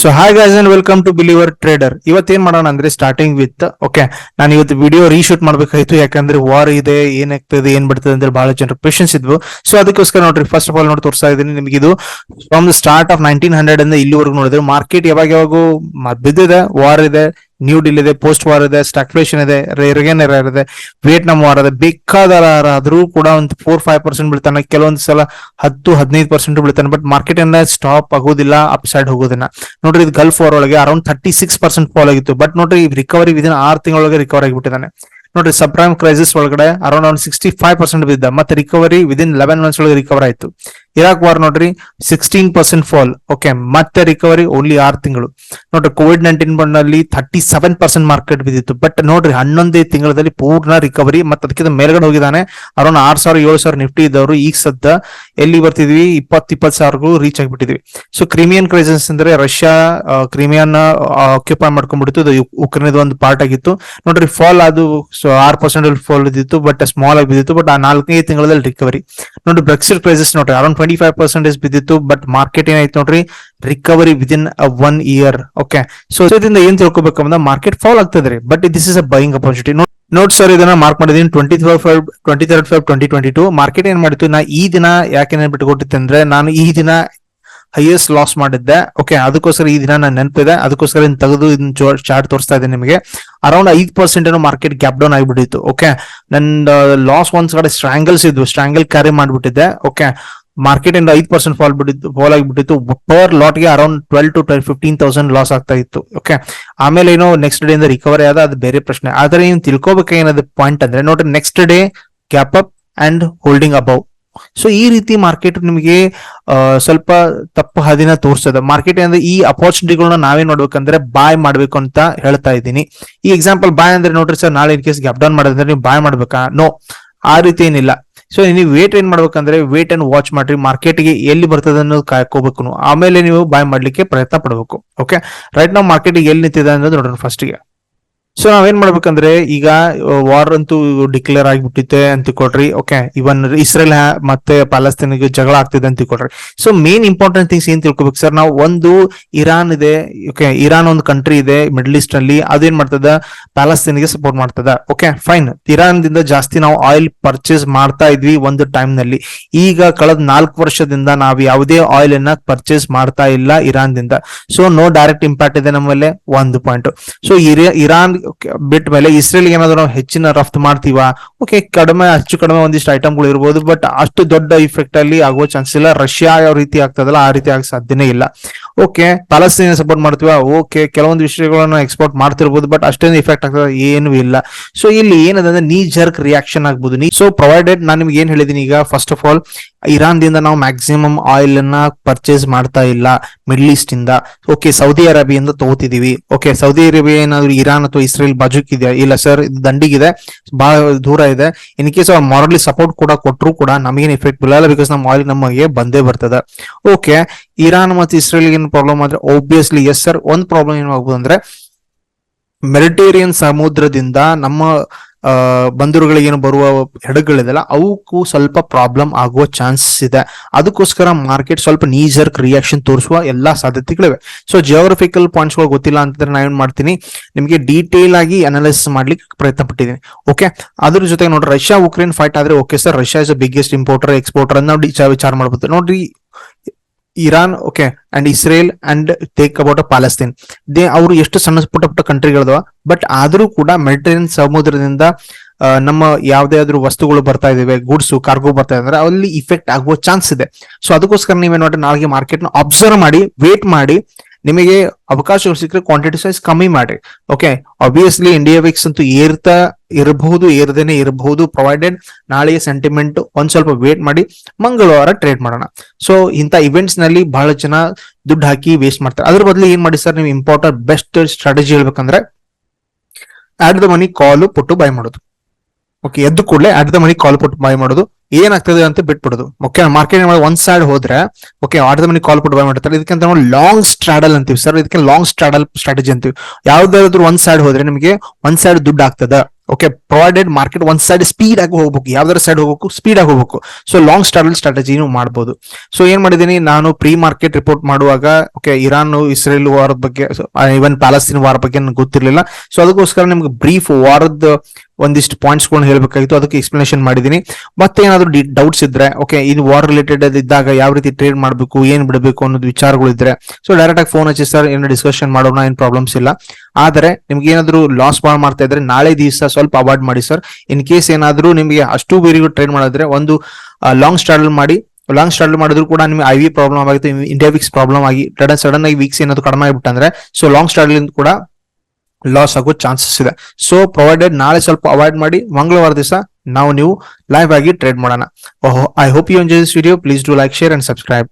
So hi guys and welcome to believer trader ಇವತ್ತು ಏನ್ ಮಾಡೋಣ ಅಂದ್ರೆ ಸ್ಟಾರ್ಟಿಂಗ್ ವಿತ್ ಓಕೆ ನಾನು ಇವತ್ತು ವಿಡಿಯೋ ರೀಶೂಟ್ ಮಾಡ್ಬೇಕಾಯ್ತು, ಯಾಕಂದ್ರೆ ವಾರ್ ಇದೆ ಏನಾಗ್ತದೆ ಏನ್ ಬಿಡ್ತದೆ ಅಂದ್ರೆ ಬಹಳ ಜನರು ಕ್ವೆಶನ್ಸ್ ಇದ್ವು. ಸೊ ಅದಕ್ಕೋಸ್ಕರ ನೋಡ್ರಿ ಫಸ್ಟ್ ಆಫ್ ಆಲ್ ನೋಡಿ ತೋರಿಸ್ತಾ ಇದ್ದೀನಿ ನಿಮ್ಗೆ ಇದು from the start of nineteen hundred ಇಂದ ಇಲ್ಲಿವರೆಗೂ ನೋಡಿದ್ರೆ ಮಾರ್ಕೆಟ್ ಯಾವಾಗ ಯಾವಾಗೂ ಬಿದ್ದಿದೆ ವಾರ್ ಇದೆ ನ್ಯೂ ಡೀಲ್ ಇದೆ ಪೋಸ್ಟ್ ವಾರ್ ಇದೆ ಸ್ಟಾಕ್ಫ್ಲೇಷನ್ ಇದೆ ರೆಗನ್ ಇದೆ ವಿಯೆಟ್ನಾಂ ವಾರ್ ಇದೆ ಬೇಕಾದ ಆದ್ರೂ ಕೂಡ ಒಂದು ಫೋರ್ ಫೈವ್ ಪರ್ಸೆಂಟ್ ಬೀಳ್ತಾನೆ. ಕೆಲವೊಂದು ಸಲ ಹತ್ತು, ಹದಿನೈದು ಪರ್ಸೆಂಟ್ ಬೀಳ್ತಾನೆ. ಬಟ್ ಮಾರ್ಕೆಟ್ ಇಂದ ಸ್ಟಾಪ್ ಆಗೋದಿಲ್ಲ ಅಪ್ ಸೈಡ್ ಹೋಗೋದಿಲ್ಲ. ನೋಡ್ರಿ ಇದು ಗಲ್ಫ್ ವಾರ್ ಒಳಗೆ around thirty six percent fall ಆಗಿತ್ತು. ಬಟ್ ನೋಡ್ರಿ ರಿಕವರಿ ವಿದಿನ್ ಆರು ತಿಂಗಳೊಳಗೆ ರಿಕವರ್ ಆಗಿಬಿಟ್ಟಿದ್ದಾನೆ. ನೋಡ್ರಿ ಸಬ್ರೈಮ್ ಕ್ರೈಸಿಸ್ ಒಳಗಡೆ ಅರೌಂಡ್ ಸಿಕ್ಸ್ಟಿ ಫೈವ್ ಪರ್ಸೆಂಟ್ ಬಿದ್ದ. ಮತ್ತೆ ರಿಕವರಿ ವಿದಿನ್ ಲೆವೆನ್ ಮಂತ್ಸ್ ಒಳಗೆ ರಿಕವರ್ ಆಯ್ತು. ಇರಾಕ್ ವಾರ್ ನೋಡ್ರಿ ಸಿಕ್ಸ್ಟೀನ್ ಪರ್ಸೆಂಟ್ ಫಾಲ್ ಓಕೆ ಮತ್ತೆ ರಿಕವರಿ ಓನ್ಲಿ ಆರು ತಿಂಗಳು. ನೋಡ್ರಿ ಕೋವಿಡ್ ನೈನ್ಟೀನ್ ಬಂದಲ್ಲಿ ಥರ್ಟಿ ಸೆವೆನ್ ಪರ್ಸೆಂಟ್ ಮಾರ್ಕೆಟ್ ಬಿದ್ದಿತ್ತು. ಬಟ್ ನೋಡ್ರಿ, ಹನ್ನೊಂದೇ ತಿಂಗಳಲ್ಲಿ ಪೂರ್ಣ ರಿಕವರಿ ಮತ್ತೆ ಅದಕ್ಕಿಂತ ಮೇಲ್ಗಡೆ ಹೋಗಿದ್ದಾನೆ. ಅರೌಂಡ್ ಆರ್ ಸಾವಿರ, ಏಳು ಸಾವಿರ ನಿಫ್ಟಿ ಇದ್ದವರು ಈಗ ಸದ್ದ ಎಲ್ಲಿ ಬರ್ತಿದ್ವಿ? ಇಪ್ಪತ್ತು ಇಪ್ಪತ್ತು ಸಾವಿರಗೂ ರೀಚ್ ಆಗಿಬಿಟ್ಟಿದ್ವಿ. ಸೊ ಕ್ರಿಮಿಯನ್ ಕ್ರೈಸಿಸ್ ಅಂದ್ರೆ ರಷ್ಯಾ ಕ್ರಿಮಿಯನ್ ಆಕ್ಯುಪೈ ಮಾಡ್ಕೊಂಡ್ಬಿಡ್ತು. ಇದು ಉಕ್ರೇನ್ ಒಂದು ಪಾರ್ಟ್ ಆಗಿತ್ತು. ನೋಡ್ರಿ ಫಾಲ್ ಅದು ಆರ್ ಪರ್ಸೆಂಟ್ ಫಾಲ್ ಇದ್ದಿತ್ತು ಬಟ್ ಸ್ಮಾಲ್ ಆಗಿ ಬಿದ್ದಿತ್ತು. ಬಟ್ ಆ ನಾಲ್ಕನೇ ತಿಂಗಳಲ್ಲಿ ರಿಕವರಿ ನೋಡಿ ಬ್ರೆಕ್ಸಿಟ್ ಕ್ರೈಸಿಸ್ ನೋಡ್ರಿ ಅರೌಂಡ್ ಟ್ವೆಂಟಿ ಫೈವ್ ಪರ್ಸೆಂಟೇಜ್ ಬಿದ್ದಿತ್ತು ಬಟ್ ಮಾರ್ಕೆಟ್ ಏನಾಯ್ತು ನೋಡ್ರಿ recovery within one year okay so ಇದರಿಂದ ಏನ್ ತಿಳ್ಕೊಬೇಕಂದ್ರೆ ಮಾರ್ಕೆಟ್ ಫಾಲ್ ಆಗ್ತದೆ but this is a buying opportunity note sir ಇದನ್ನ ಮಾರ್ಕ್ ಮಾಡಿದೀನಿ twenty five twenty third five twenty twenty two market ಏನ್ ಮಾಡಿತ್ತು, ನಾ ಈ ದಿನ ಯಾಕೆ ಬಿಟ್ಕೊಟ್ಟಿತ್ತು ಅಂದ್ರೆ, ನಾನು ಈ ದಿನ ಹೈಯೆಸ್ಟ್ ಲಾಸ್ ಮಾಡಿದ್ದೆ ಓಕೆ ಅದಕ್ಕೋಸ್ಕರ ಈ ದಿನ ನಾನು ನೆನಪಿದೆ, ಅದಕ್ಕೋಸ್ಕರ ಇನ್ ತೆಗೆದು ಇದನ್ನ ಚಾರ್ಟ್ ತೋರಿಸ್ತಾ ಇದ್ದೀನಿ ನಿಮಗೆ. ಅರೌಂಡ್ ಐದು ಪರ್ಸೆಂಟ್ ಏನೋ ಮಾರ್ಕೆಟ್ ಗ್ಯಾಪ್ ಡೌನ್ ಆಗಿಬಿಟ್ಟಿತ್ತು ಓಕೆ ನನ್ನ ಲಾಸ್ ಒಂದ್ ಕಡೆ ಸ್ಟ್ರಾಂಗಲ್ಸ್ ಇದ್ವು ಸ್ಟ್ರಾಂಗಲ್ ಕ್ಯಾರಿ ಮಾಡಿಬಿಟ್ಟಿದ್ದೆ ಓಕೆ ಮಾರ್ಕೆಟ್ ಇಂದ ಐದ್ ಪರ್ಸೆಂಟ್ ಫಾಲ್ ಬಿಟ್ಟಿತ್ತು ಫಾಲ್ ಆಗಿಬಿಟ್ಟಿತ್ತು. Per ಲಾಟ್ಗೆ around twelve to twelve fifteen thousand loss ಆಗ್ತಾ ಇತ್ತು. ಓಕೆ ಆಮೇಲೆ ಏನೋ ನೆಕ್ಸ್ಟ್ ಡೇ ಇಂದ ರಿಕವರಿ ಆದ, ಅದು ಬೇರೆ ಪ್ರಶ್ನೆ. ಆದ್ರೆ ನೀವು ತಿಳ್ಕೊಬೇಕಾಗಿರೋದು ಪಾಯಿಂಟ್ ಅಂದ್ರೆ ನೋಡಿ next day gap up and holding above so ಈ ರೀತಿ ಮಾರ್ಕೆಟ್ ನಿಮಗೆ ಸ್ವಲ್ಪ ತಪ್ಪು ಹಾದಿನ ತೋರಿಸ್ತದೆ ಮಾರ್ಕೆಟ್ ಅಂದ್ರೆ ಈ ಅಪರ್ಚುನಿಟಿಗಳನ್ನ ನಾವೇನ್ ನೋಡ್ಬೇಕಂದ್ರೆ ಬಾಯ್ ಮಾಡ್ಬೇಕು ಅಂತ ಹೇಳ್ತಾ ಇದ್ದೀನಿ. ಈ ಎಕ್ಸಾಂಪಲ್ ಬಾಯ್ ಅಂದ್ರೆ ನೋಡ್ರಿ ಸರ್ ನಾಳೆ ಇನ್ ಕೇಸ್ ಗ್ಯಾಪ್ ಡೌನ್ ಮಾಡಿದ್ರೆ ನೀವು ಬಾಯ್ ಮಾಡ್ಬೇಕಾ? ನೋ ಆ ರೀತಿ ಏನಿಲ್ಲ. ಸೊ ನೀವು ವೇಟ್ ಏನ್ ಮಾಡ್ಬೇಕಂದ್ರೆ ವೇಟ್ ಅಂಡ್ ವಾಚ್ ಮಾಡ್ರಿ ಮಾರ್ಕೆಟ್ಗೆ ಎಲ್ಲಿ ಬರ್ತದೆ ಅನ್ನೋದು ಕಾಯ್ಕೋಬೇಕು. ಆಮೇಲೆ ನೀವು ಬಾಯ್ ಮಾಡ್ಲಿಕ್ಕೆ ಪ್ರಯತ್ನ ಪಡಬೇಕು. ಓಕೆ ರೈಟ್ ನಾವು ಮಾರ್ಕೆಟ್ ಎಲ್ಲಿ ನಿಂತಿದೆ ಅನ್ನೋದು ನೋಡೋಣ ಫಸ್ಟ್ಗೆ ಸೊ ನಾವೇನ್ ಮಾಡ್ಬೇಕಂದ್ರೆ, ಈಗ ವಾರ್ ಅಂತೂ ಡಿಕ್ಲೇರ್ ಆಗಿಬಿಟ್ಟಿತ್ತೆ ಅಂತ ಕೊಡ್ರಿ ಓಕೆ ಇವನ್ ಇಸ್ರೇಲ್ ಮತ್ತೆ ಪ್ಯಾಲೆಸ್ತೇನ್ಗೆ ಜಗಳ ಆಗ್ತಿದೆ ಅಂತ ಕೊಡ್ರಿ ಸೊ ಮೇನ್ ಇಂಪಾರ್ಟೆಂಟ್ ಥಿಂಗ್ಸ್ ಏನ್ ತಿಳ್ಕೊಬೇಕು ಸರ್ ನಾವು ಒಂದು ಇರಾನ್ ಇದೆ ಓಕೆ ಇರಾನ್ ಒಂದು ಕಂಟ್ರಿ ಇದೆ ಮಿಡ್ಲ್ ಈಸ್ಟ್ ಅಲ್ಲಿ ಅದೇನ್ ಮಾಡ್ತದ? ಪ್ಯಾಲಸ್ತೀನಿಗೆ ಸಪೋರ್ಟ್ ಮಾಡ್ತದ. ಓಕೆ ಫೈನ್ ಇರಾನ್ ದಿಂದ ಜಾಸ್ತಿ ನಾವು ಆಯಿಲ್ ಪರ್ಚೇಸ್ ಮಾಡ್ತಾ ಇದ್ವಿ ಒಂದು ಟೈಮ್ನಲ್ಲಿ ಈಗ ಕಳೆದ ನಾಲ್ಕು ವರ್ಷದಿಂದ ನಾವು ಯಾವುದೇ ಆಯಿಲ್ ಅನ್ನ ಪರ್ಚೇಸ್ ಮಾಡ್ತಾ ಇಲ್ಲ ಇರಾನ್ ದಿಂದ ಸೊ ನೋ ಡೈರೆಕ್ಟ್ ಇಂಪ್ಯಾಕ್ಟ್ ಇದೆ ನಮ್ಮ ಮೇಲೆ ಒಂದು ಪಾಯಿಂಟ್ ಸೊ ಇರಾನ್ ಬಿಟ್ಟ ಮೇಲೆ ಇಸ್ರೇಲ್ಗೆ ಏನಾದ್ರು ನಾವು ಹೆಚ್ಚಿನ ರಫ್ತು ಮಾಡ್ತೀವ? ಓಕೆ ಕಡಿಮೆ ಹೆಚ್ಚು ಕಡಿಮೆ ಒಂದಿಷ್ಟು ಐಟಮ್ಗಳು ಇರ್ಬೋದು ಬಟ್ ಅಷ್ಟು ದೊಡ್ಡ ಇಫೆಕ್ಟ್ ಅಲ್ಲಿ ಆಗುವ ಚಾನ್ಸ್ ಇಲ್ಲ. ರಷ್ಯಾ ಯಾವ ರೀತಿ ಆಗ್ತದಲ್ಲ, ಆ ರೀತಿ ಆಗ ಸಾಧ್ಯನೇ ಇಲ್ಲ. ಓಕೆ ಪ್ಯಾಲೆಸ್ತೇನ್ ಸಪೋರ್ಟ್ ಮಾಡ್ತೀವ? ಓಕೆ, ಕೆಲವೊಂದು ವಿಷಯಗಳನ್ನ ಎಕ್ಸ್ಪೋರ್ಟ್ ಮಾಡ್ತಿರ್ಬೋದು ಬಟ್ ಅಷ್ಟೇನು ಇಫೆಕ್ಟ್ ಆಗ್ತದೆ ಏನು ಇಲ್ಲ. ಸೊ ಇಲ್ಲಿ ಏನದಂದ್ರೆ ನೀ ಜರ್ಕ್ ರಿಯಾಕ್ಷನ್ ಆಗ್ಬೋದು. ನೀ ಸೊ ಪ್ರೊವೈಡೆಡ್ ನಾನು ನಿಮ್ಗೆ ಏನ್ ಹೇಳಿದೀನಿ ಈಗ ಫಸ್ಟ್ ಆಫ್ ಆಲ್ ಇರಾನ್ ದಿಂದ ನಾವು ಮ್ಯಾಕ್ಸಿಮಮ್ ಆಯಿಲ್ ಅನ್ನ ಪರ್ಚೇಸ್ ಮಾಡ್ತಾ ಇಲ್ಲ ಮಿಡ್ಲ್ ಈಸ್ಟ್ ಇಂದ ಓಕೆ ಸೌದಿ ಅರೇಬಿಯಿಂದ ತಗೋತಿದೀವಿ. ಓಕೆ ಸೌದಿ ಅರೇಬಿಯಾ ಏನಾದ್ರು ಇರಾನ್ ಅಥವಾ ಇಸ್ರೇಲ್ ಬಾಜುಕಿದೆ ಇಲ್ಲ ಸರ್ ಇದು ದಂಡಿಗಿದೆ ಬಹಳ ದೂರ ಇದೆ. ಇನ್ ಕೇಸ್ ಅವ್ರು ಮಾರಲಿ ಸಪೋರ್ಟ್ ಕೂಡ ಕೊಟ್ಟರು ಕೂಡ ನಮಗೇನು ಇಫೆಕ್ಟ್ ಬಿಲ್ಲ ಬಿಕಾಸ್ ನಮ್ಮ ಆಯಿಲ್ ನಮಗೆ ಬಂದೇ ಬರ್ತದೆ. ಓಕೆ ಇರಾನ್ ಮತ್ತು ಇಸ್ರೇಲ್ ಏನು ಪ್ರಾಬ್ಲಮ್ ಆದ್ರೆ ಒಬ್ವಿಯಸ್ಲಿ ಎಸ್ ಸರ್ ಒಂದ್ ಪ್ರಾಬ್ಲಮ್ ಏನಾಗ್ಬೋದು ಅಂದ್ರೆ ಮೆಡಿಟೇರಿಯನ್ ಸಮುದ್ರದಿಂದ ನಮ್ಮ ಬಂದರುಗಳಿಗೇನು ಬರುವ ಹೆಡಗಳಿದೆಲ್ಲ ಅವಕ್ಕೂ ಸ್ವಲ್ಪ ಪ್ರಾಬ್ಲಮ್ ಆಗುವ ಚಾನ್ಸಸ್ ಇದೆ. ಅದಕ್ಕೋಸ್ಕರ ಮಾರ್ಕೆಟ್ ಸ್ವಲ್ಪ ನೀಜರ್ಕ್ ರಿಯಾಕ್ಷನ್ ತೋರಿಸುವ ಎಲ್ಲಾ ಸಾಧ್ಯತೆಗಳಿವೆ. ಸೊ ಜಿಯೋಗ್ರಫಿಕಲ್ ಪಾಯಿಂಟ್ಸ್ಗಳು ಗೊತ್ತಿಲ್ಲ ಅಂತಂದ್ರೆ ನಾನು ಏನ್ ಮಾಡ್ತೀನಿ, ನಿಮಗೆ ಡೀಟೇಲ್ ಆಗಿ ಅನಾಲಿಸಿಸ್ ಮಾಡ್ಲಿಕ್ಕೆ ಪ್ರಯತ್ನ ಪಟ್ಟಿದ್ದೀನಿ ಓಕೆ ಅದ್ರ ಜೊತೆಗೆ ನೋಡ್ರಿ ರಷ್ಯಾ ಉಕ್ರೇನ್ ಫೈಟ್ ಆದ್ರೆ okay sir Russia is biggest importer exporter ಅಂತ ನಾವು ವಿಚಾರ ಮಾಡ್ಬೋದು. ನೋಡ್ರಿ Iran okay and Israel and take about Palestine they ಅವರು ಎಷ್ಟು ಸಣ್ಣ ಪುಟ್ಟ ಪುಟ್ಟ ಕಂಟ್ರಿಗಳದವ ಬಟ್ ಆದರೂ ಕೂಡ ಮೆಡಿಟರೇನಿಯನ್ ಸಮುದ್ರದಿಂದ ನಮ್ಮ ಯಾವುದೇ ಆದ್ರೂ ವಸ್ತುಗಳು ಬರ್ತಾ ಇದಾವೆ ಗೂಡ್ಸ್ ಕಾರ್ಗೋ ಬರ್ತಾ ಇದೆ ಅಲ್ಲಿ ಇಫೆಕ್ಟ್ ಆಗುವ ಚಾನ್ಸ್ ಇದೆ. ಸೊ ಅದಕ್ಕೋಸ್ಕರ ನೀವೇನ್ ಮಾಡಿ ನಾಳೆಗೆ ಮಾರ್ಕೆಟ್ನ ಅಬ್ಸರ್ವ್ ಮಾಡಿ ವೇಟ್ ಮಾಡಿ ನಿಮಗೆ ಅವಕಾಶ ಸಿಕ್ಕರೆ ಕ್ವಾಂಟಿಟಿ ಸೈಜ್ ಕಮ್ಮಿ ಮಾಡಿ. ಓಕೆ ಆಬ್ವಿಯಸ್ಲಿ ಇಂಡಿಯಾ ವಿಕ್ಸ್ ಅಂತೂ ಏರ್ತಾ ಇರಬಹುದು, ಏರ್ದೇನೆ ಇರಬಹುದು. ಪ್ರೊವೈಡೆಡ್ ನಾಳೆಯ ಸೆಂಟಿಮೆಂಟ್ ಒಂದ್ ಸ್ವಲ್ಪ ವೇಟ್ ಮಾಡಿ, ಮಂಗಳವಾರ ಟ್ರೇಡ್ ಮಾಡೋಣ. ಸೊ ಇಂಥ ಇವೆಂಟ್ಸ್ನಲ್ಲಿ ಬಹಳ ಜನ ದುಡ್ಡು ಹಾಕಿ ವೇಸ್ಟ್ ಮಾಡ್ತಾರೆ. ಅದ್ರ ಬದಲು ಏನ್ ಮಾಡಿ ಸರ್? ನೀವು ಇಂಪಾರ್ಟೆಂಟ್ ಬೆಸ್ಟ್ ಸ್ಟ್ರಾಟಜಿ ಹೇಳ್ಬೇಕಂದ್ರೆ at the money call put buy ಮಾಡೋದು. ಓಕೆ ಎದ್ದು ಕೂಡಲೇ at the money call put buy ಮಾಡೋದು. ಏನಾಗ್ತದೆ ಅಂತ ಬಿಟ್ಬಿಡೋದು. ಮುಖ್ಯ ಮಾರ್ಕೆಟ್ ಒಂದ್ ಸೈಡ್ ಹೋದ್ರೆ ಓಕೆ ಆಟದ ಮನಿ ಕಾಲ್ ಪುಟ್ ಬೈ ಮಾಡ್ತಾರೆ. ಇದಕ್ಕೆ ನಾವು ಲಾಂಗ್ ಸ್ಟ್ರಾಡಲ್ ಅಂತೀವಿ ಸರ್ ಇದಕ್ಕೆ ಲಾಂಗ್ ಸ್ಟ್ರಾಡಲ್ ಸ್ಟ್ರಾಟಜಿ ಅಂತೀವಿ. ಯಾವ್ದಾದ್ರು ಒಂದ್ ಸೈಡ್ ಹೋದ್ರೆ ನಿಮಗೆ ಒಂದ್ ಸೈಡ್ ದುಡ್ಡು ಆಗ್ತದ. ಓಕೆ ಪ್ರೊವೈಡೆಡ್ ಮಾರ್ಕೆಟ್ ಒಂದ್ ಸೈಡ್ ಸ್ಪೀಡ್ ಆಗಿ ಹೋಗ್ಬೇಕು ಯಾವ್ದಾರ ಸೈಡ್ ಹೋಗ್ಬೇಕು ಸ್ಪೀಡ್ ಆಗಿ ಹೋಗ್ಬೇಕು. ಸೊ ಲಾಂಗ್ ಸ್ಟಾರ್ಟ್ ಸ್ಟ್ರಾಟಜಿನೂ ಮಾಡ್ಬೋದು. ಸೊ ಏನ್ ಮಾಡಿದೀನಿ ನಾನು ಪ್ರೀ ಮಾರ್ಕೆಟ್ ರಿಪೋರ್ಟ್ ಮಾಡುವಾಗ ಓಕೆ ಇರಾನ್ ಇಸ್ರೇಲ್ ವಾರದ ಬಗ್ಗೆ ಇವನ್ ಪ್ಯಾಲೆಸ್ತೀನ್ ವಾರ ಬಗ್ಗೆ ನನಗೆ ಗೊತ್ತಿರಲಿಲ್ಲ. ಸೊ ಅದಕ್ಕೋಸ್ಕರ ನಿಮ್ಗೆ ಬ್ರೀಫ್ ವಾರದ ಒಂದಿಷ್ಟು ಪಾಯಿಂಟ್ಸ್ ಕೊಂಡು ಹೇಳಬೇಕಾಗಿತ್ತು. ಅದಕ್ಕೆ ಎಕ್ಸ್ಪ್ಲನೇಷನ್ ಮಾಡಿದೀನಿ ಮತ್ತೆ ಏನಾದ್ರು ಡೌಟ್ಸ್ ಇದ್ರೆ ಓಕೆ ಇದು ವಾರ್ ರಿಲೇಟೆಡ್ ಇದ್ದಾಗ ಯಾವ ರೀತಿ ಟ್ರೇಡ್ ಮಾಡಬೇಕು, ಏನ್ ಬಿಡಬೇಕು ಅನ್ನೋದು ವಿಚಾರಗಳು ಇದ್ರೆ. ಸೊ ಡೈರೆಕ್ಟ್ ಆಗಿ ಫೋನ್ ಹಚ್ಚಿ, ಸರ್, ಏನು ಡಿಸ್ಕಷನ್ ಮಾಡೋಣ, ಏನ್ ಪ್ರಾಬ್ಲಮ್ಸ್ ಇಲ್ಲ. ಆದರೆ, ನಿಮ್ಗೆ ಏನಾದ್ರು ಲಾಸ್ ಬಾಳ್ ಮಾಡ್ತಾ ಇದ್ರೆ ನಾಳೆ ದಿವಸ ಸ್ವಲ್ಪ ಅವಾಯ್ಡ್ ಮಾಡಿ ಸರ್ ಇನ್ ಕೇಸ್ ಏನಾದರೂ ನಿಮಗೆ ಅಷ್ಟು ಬೇರಿಗೂ ಟ್ರೇಡ್ ಮಾಡಿದ್ರೆ ಒಂದು ಲಾಂಗ್ ಸ್ಟ್ರಾಡಲ್ ಮಾಡಿ ಲಾಂಗ್ ಸ್ಟ್ರಾಡಲ್ ಮಾಡಿದ್ರು ಕೂಡ ನಿಮಗೆ ಐ ವಿ ಪ್ರಾಬ್ಲಮ್ ಆಗುತ್ತೆ ಇಂಡಿಯಾ ವಿಕ್ಸ್ ಪ್ರಾಬ್ಲಮ್ ಆಗಿ ಸಡನ್ ಆಗಿ ವೀಕ್ಸ್ ಏನಾದ್ರು ಕಡಿಮೆ ಆಗಿಬಿಟ್ಟಂದ್ರೆ ಸೊ ಲಾಂಗ್ ಸ್ಟಾರ್ಟ್ ಕೂಡ ಲಾಸ್ ಆಗೋ ಚಾನ್ಸಸ್ ಇದೆ. ಸೊ ಪ್ರೊವೈಡೆಡ್ ನಾಳೆ ಸ್ವಲ್ಪ ಅವಾಯ್ಡ್ ಮಾಡಿ, ಮಂಗಳವಾರ ದಿವಸ ನಾವು ನೀವು ಲೈವ್ ಆಗಿ ಟ್ರೇಡ್ ಮಾಡೋಣ. I hope you enjoy this video please do like share and subscribe